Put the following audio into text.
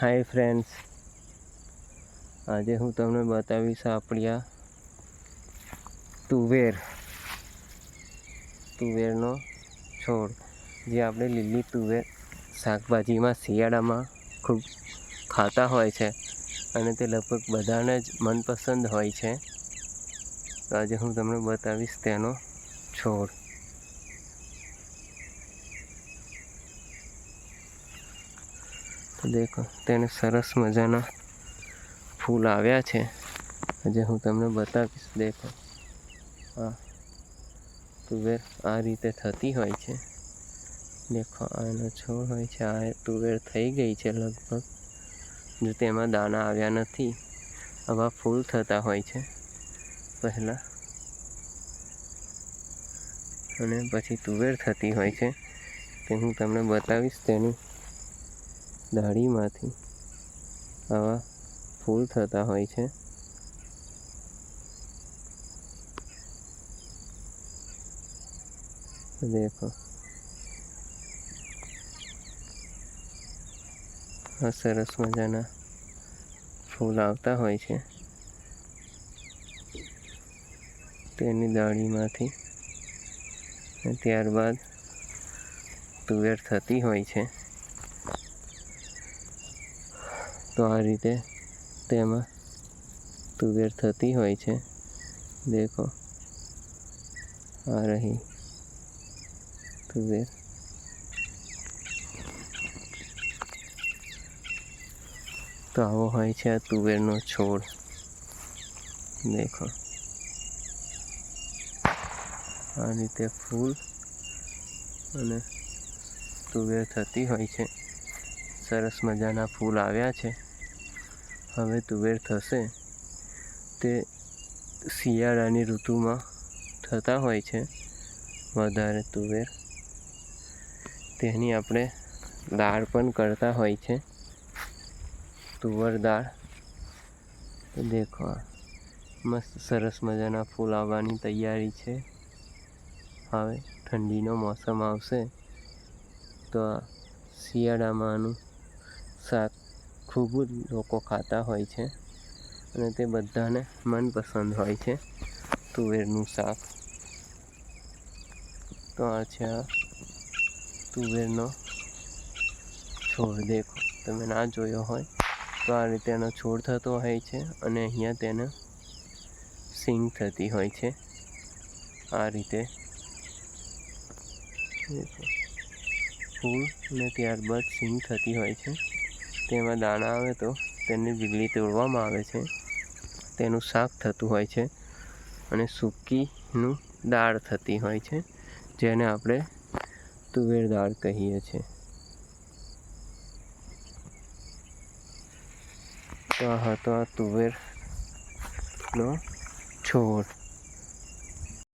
Hi friends આજે હું તમને બતાવીશ આપણી તુવેર. તુવેરનો છોડ, જે આપણે લીલી તુવેર શાકભાજીમાં શિયાળામાં ખૂબ ખાતા હોય છે અને તે લગભગ બધાને જ મનપસંદ હોય છે. આજે હું તમને બતાવીશ તેનો છોડ. દેખો, તેને સરસ મજાના ફૂલ આવ્યા છે. આજે હું તમને બતાવીશ, દેખો. આ તુવેર આ રીતે થતી હોય છે. દેખો, આનો છોડ હોય છે. આ તુવેર થઈ ગઈ છે લગભગ. જો તેમાં દાણા આવ્યા નથી, આવા ફૂલ થતા હોય છે. પહેલાં અને પછી તુવેર થતી હોય છે. તે હું તમને બતાવીશ તેની દાઢીમાંથી આવા ફૂલ થતા હોય છે. દેખો. આ સરસ મજાના ફૂલ આવતા હોય છે. તેની દાળીમાંથી ત્યારબાદ તુવેર થતી હોય છે. તો આ રીતે તેમાં તુવેર થતી હોય છે. દેખો, આ રહી તુવેર. તો આવો હોય છે આ તુવેરનો છોડ. દેખો. આ રીતે ફૂલ અને તુવેર થતી હોય છે. સરસ મજાના ફૂલ આવ્યા છે. હવે તુવેર થશે. તે શિયાળાની ઋતુમાં થતા હોય છે. વધારે તુવેર. તેની આપણે દાળ પણ કરતા હોય છે. તુવર દાળ. દેખો મસ્ત સરસ મજાના ફૂલ આવવાની તૈયારી છે. હવે ઠંડીનો મોસમ આવશે. તો શિયાળામાં આનું શાક ખૂબ જ લોકો ખાતા હોય છે અને તે બધાને મનપસંદ હોય છે તુવેરનું શાક. તો આ છે આ તુવેરનો છોડ. દેખો, તમે ના જોયો હોય તો આ રીતે એનો છોડ થતો હોય છે અને અહીંયા તેને સિંગ થતી હોય છે. આ રીતે ફૂલ અને ત્યારબાદ સિંગ થતી હોય છે. તેમાં દાણા આવે તો તેને વીજળી તોડવામાં આવે છે. તેનું શાક થતું હોય છે અને સૂકીનું દાળ થતી હોય છે, જેને આપણે તુવેર દાળ કહીએ છીએ. તો આ હતો આ તુવેરનો છોડ.